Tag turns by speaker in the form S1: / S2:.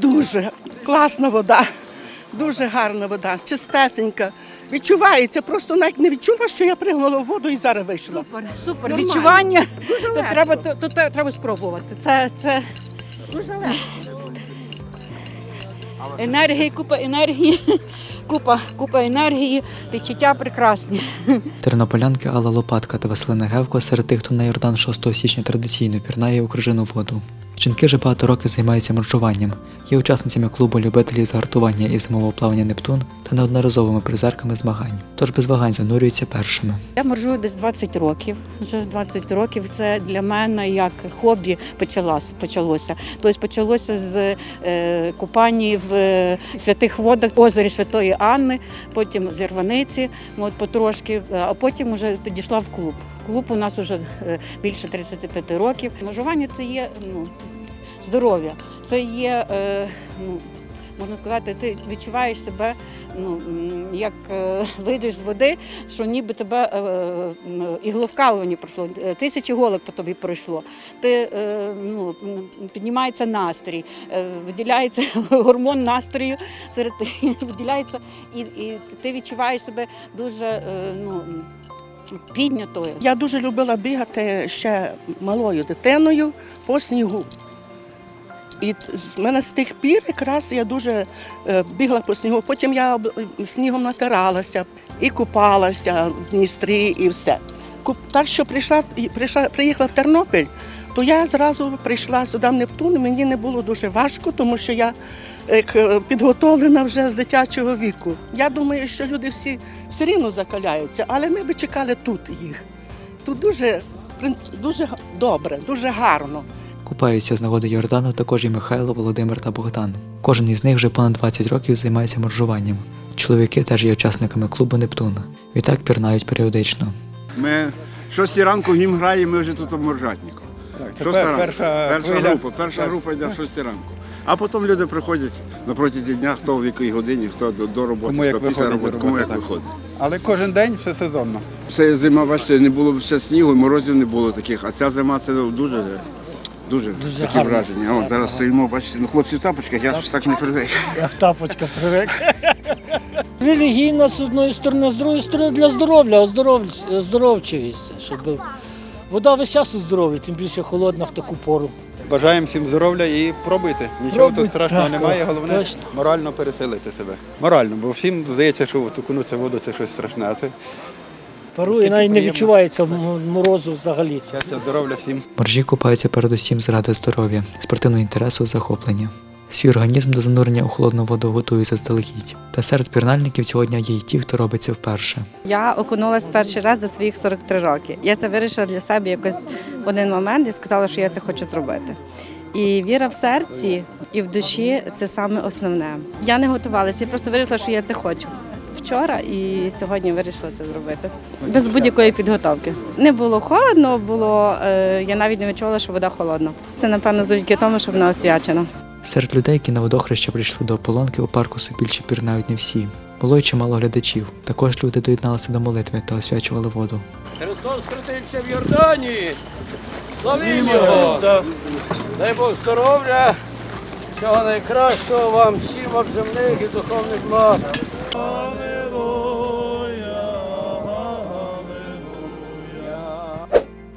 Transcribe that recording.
S1: дуже класна вода, дуже гарна вода, чистесенька. Відчувається, просто навіть не відчула, що я пригнула в воду і зараз вийшла.
S2: Супер, супер.
S1: Нормально.
S2: Відчування.
S1: Дуже
S2: То треба, то, то треба спробувати. Це, це
S1: Дуже легко.
S2: енергії, купа енергії, купа, купа енергії, відчуття прекрасні.
S3: Тернополянки Алла Лопатка та Василина Гевко серед тих, хто на Йордан 6 січня традиційно пірнає у крижину воду. Жінки вже багато років займаються моржуванням, є учасницями клубу любителів згартування і зимового плавання Нептун та неодноразовими призерками змагань. Тож без вагань занурюються першими.
S2: Я моржую десь 20 років. Вже 20 років це для мене як хобі почалося. почалося. Тобто почалося з е, купання в е, святих водах озері Святої Анни, потім з Ірваниці, от потрошки, е, а потім вже підійшла в клуб. Клуб у нас вже більше 35 років. Моржування це є ну, здоров'я, це є. Е, ну, Можна сказати, ти відчуваєш себе, ну як е, вийдеш з води, що ніби тебе е, ігловкалування пройшло, тисячі голок по тобі пройшло. Ти ну, піднімається настрій, виділяється гормон настрою серед виділяється, і, і ти відчуваєш себе дуже ну, піднятою.
S1: Я дуже любила бігати ще малою дитиною по снігу. І з мене з тих пір якраз я дуже е, бігла по снігу. Потім я снігом натиралася і купалася в Дністрі і все. Так що прийшла, прийшла, приїхала в Тернопіль, то я зразу прийшла сюди в Нептун. Мені не було дуже важко, тому що я е, підготовлена вже з дитячого віку. Я думаю, що люди всі все рівно закаляються, але ми би чекали тут їх. Тут дуже, дуже добре, дуже гарно.
S3: Купаються з нагоди Йордану також і Михайло, Володимир та Богдан. Кожен із них вже понад 20 років займається моржуванням. Чоловіки теж є учасниками клубу Нептун. Відтак пірнають періодично.
S4: Ми 6 ранку гім грає, ми вже тут в Моржатнику.
S5: Так,
S4: Шоста
S5: тепер
S4: ранку.
S5: перша,
S4: перша
S5: хвиля.
S4: група. Перша
S5: Так.
S4: група йде в 6 ранку. А потім люди приходять на протязі дня, хто в якій годині, хто до, до роботи,
S5: Кому
S4: хто після
S5: виходить
S4: роботи, кому як
S5: так.
S4: виходить.
S5: Але кожен день все сезонно.
S4: Це зима, бачите, не було ще снігу, морозів не було таких, а ця зима це дуже, дуже, такі враження. От зараз стоїмо, бачите, ну хлопці в тапочках, я ж так не привик.
S6: Я в тапочках привик. Релігійна з одної сторони, з другої сторони для здоров'я, оздоров- оздоровчується, щоб вода весь час оздоровить, тим більше холодна в таку пору.
S5: Бажаємо всім здоров'я і пробуйте. Нічого
S6: Пробуйте,
S5: тут страшного
S6: так,
S5: немає, головне
S6: точно.
S5: морально пересилити себе. Морально, бо всім здається, що окунутися в воду це щось страшне, а це
S6: Парує, навіть не відчувається морозу взагалі.
S5: щастя, здоров'я всім.
S3: Моржі купаються передусім заради здоров'я, спортивного інтересу, захоплення. Свій організм до занурення у холодну воду готує заздалегідь. Та серед пірнальників цього дня є й ті, хто робить це вперше.
S7: Я окунулась перший раз за своїх 43 роки. Я це вирішила для себе якось в один момент і сказала, що я це хочу зробити. І віра в серці і в душі це саме основне. Я не готувалася, я просто вирішила, що я це хочу. Вчора і сьогодні вирішила це зробити без будь-якої підготовки. Не було холодно, було е, я навіть не відчула, що вода холодна. Це напевно завдяки тому, що вона освячена.
S3: Серед людей, які на водохреща прийшли до ополонки, у парку Супільчі пірнають не всі. Було й чимало глядачів. Також люди доєдналися до молитви та освячували воду.
S8: Христос хрестився в Йордані. Славімо Його! Дай Бог здоров'я, всього найкращого вам, всім вам земних і духовних благ.